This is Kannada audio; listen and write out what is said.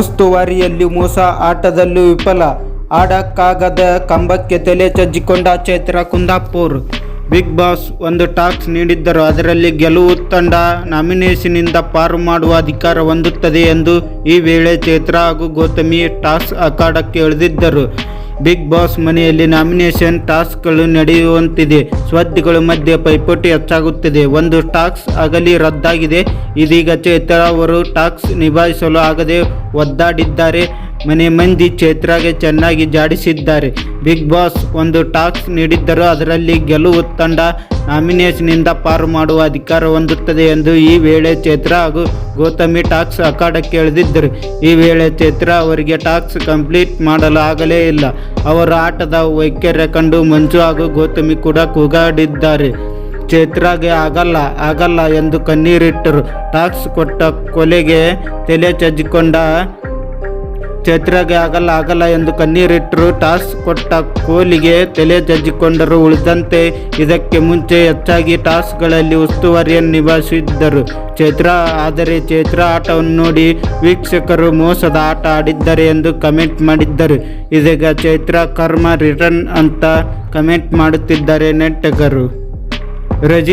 ಉಸ್ತುವಾರಿಯಲ್ಲಿ ಮೋಸ ಆಟದಲ್ಲೂ ವಿಫಲ. ಆಡಕ್ಕಾಗದ ಕಂಬಕ್ಕೆ ತಲೆ ಚಜ್ಜಿಕೊಂಡ ಚೈತ್ರ ಕುಂದಾಪುರ್. ಬಿಗ್ ಬಾಸ್ ಒಂದು ಟಾಸ್ಕ್ ನೀಡಿದ್ದರು. ಅದರಲ್ಲಿ ಗೆಲುವು ತಂಡ ನಾಮಿನೇಷನ್ನಿಂದ ಪಾರು ಮಾಡುವ ಅಧಿಕಾರ ಹೊಂದುತ್ತದೆ ಎಂದು ಈ ವೇಳೆ ಚೈತ್ರ ಹಾಗೂ ಗೌತಮಿ ಟಾಸ್ಕ್ ಅಖಾಡಕ್ಕೆ ಇಳಿದಿದ್ದರು ಬಿಗ್ ಬಾಸ್ ಮನೆಯಲ್ಲಿ ನಾಮಿನೇಷನ್ ಟಾಸ್ಕ್ಗಳು ನಡೆಯುವಂತಿದೆ. ಸ್ಪರ್ಧಿಗಳ ಮಧ್ಯೆ ಪೈಪೋಟಿ ಹೆಚ್ಚಾಗುತ್ತಿದೆ. ಒಂದು ಟಾಸ್ಕ್ ಆಗಲಿ ರದ್ದಾಗಿದೆ. ಇದೀಗ ಚೈತ್ರ ಅವರು ಟಾಸ್ಕ್ ನಿಭಾಯಿಸಲು ಆಗದೆ ಒದ್ದಾಡಿದ್ದಾರೆ. ಮನೆ ಮಂದಿ ಚೈತ್ರಾಗೆ ಚೆನ್ನಾಗಿ ಜಾಡಿಸಿದ್ದಾರೆ. ಬಿಗ್ ಬಾಸ್ ಒಂದು ಟಾಸ್ಕ್ ನೀಡಿದ್ದರೂ ಅದರಲ್ಲಿ ಗೆಲುವು ತಂಡ ನಾಮಿನೇಷನ್ನಿಂದ ಪಾರು ಮಾಡುವ ಅಧಿಕಾರ ಹೊಂದುತ್ತದೆ ಎಂದು ಈ ವೇಳೆ ಚೈತ್ರ ಹಾಗೂ ಗೌತಮಿ ಟಾಕ್ಸ್ ಅಖಾಡಕ್ಕೆ ಇಳಿದಿದ್ದರು ಈ ವೇಳೆ ಚೈತ್ರ ಅವರಿಗೆ ಟಾಕ್ಸ್ ಕಂಪ್ಲೀಟ್ ಮಾಡಲು ಆಗಲೇ ಇಲ್ಲ. ಅವರು ಆಟದ ವೈಖರ್ಯ ಕಂಡು ಮಂಜು ಹಾಗೂ ಗೌತಮಿ ಕೂಡ ಕೂಗಾಡಿದ್ದಾರೆ. ಚೈತ್ರಾಗೆ ಆಗಲ್ಲ ಆಗಲ್ಲ ಎಂದು ಕಣ್ಣೀರಿಟ್ಟರು. ಟಾಕ್ಸ್ ಕೊಟ್ಟ ಕೊಲೆಗೆ ತಲೆ ಚಜ್ಜಿಕೊಂಡ ಚೈತ್ರಾಗೆ ಆಗಲ್ಲ ಆಗಲ್ಲ ಎಂದು ಕಣ್ಣೀರಿಟ್ಟರು. ಟಾಸ್ ಕೊಟ್ಟ ಕೋಲಿಗೆ ತಲೆ ಜಜ್ಜಿಕೊಂಡರು. ಉಳಿದಂತೆ ಇದಕ್ಕೆ ಮುಂಚೆ ಹೆಚ್ಚಾಗಿ ಟಾಸ್ಗಳಲ್ಲಿ ಉಸ್ತುವಾರಿಯನ್ನು ನಿಭಾಯಿಸಿದ್ದರು. ಚೈತ್ರ ಆದರೆ ಚೈತ್ರ ಆಟವನ್ನು ನೋಡಿ ವೀಕ್ಷಕರು ಮೋಸದ ಆಟ ಆಡಿದ್ದಾರೆ ಎಂದು ಕಮೆಂಟ್ ಮಾಡಿದ್ದರು. ಇದೀಗ ಚೈತ್ರ ಕರ್ಮ ರಿಟರ್ನ್ ಅಂತ ಕಮೆಂಟ್ ಮಾಡುತ್ತಿದ್ದಾರೆ ನೆಟ್ಟಗರು. ರಜಿ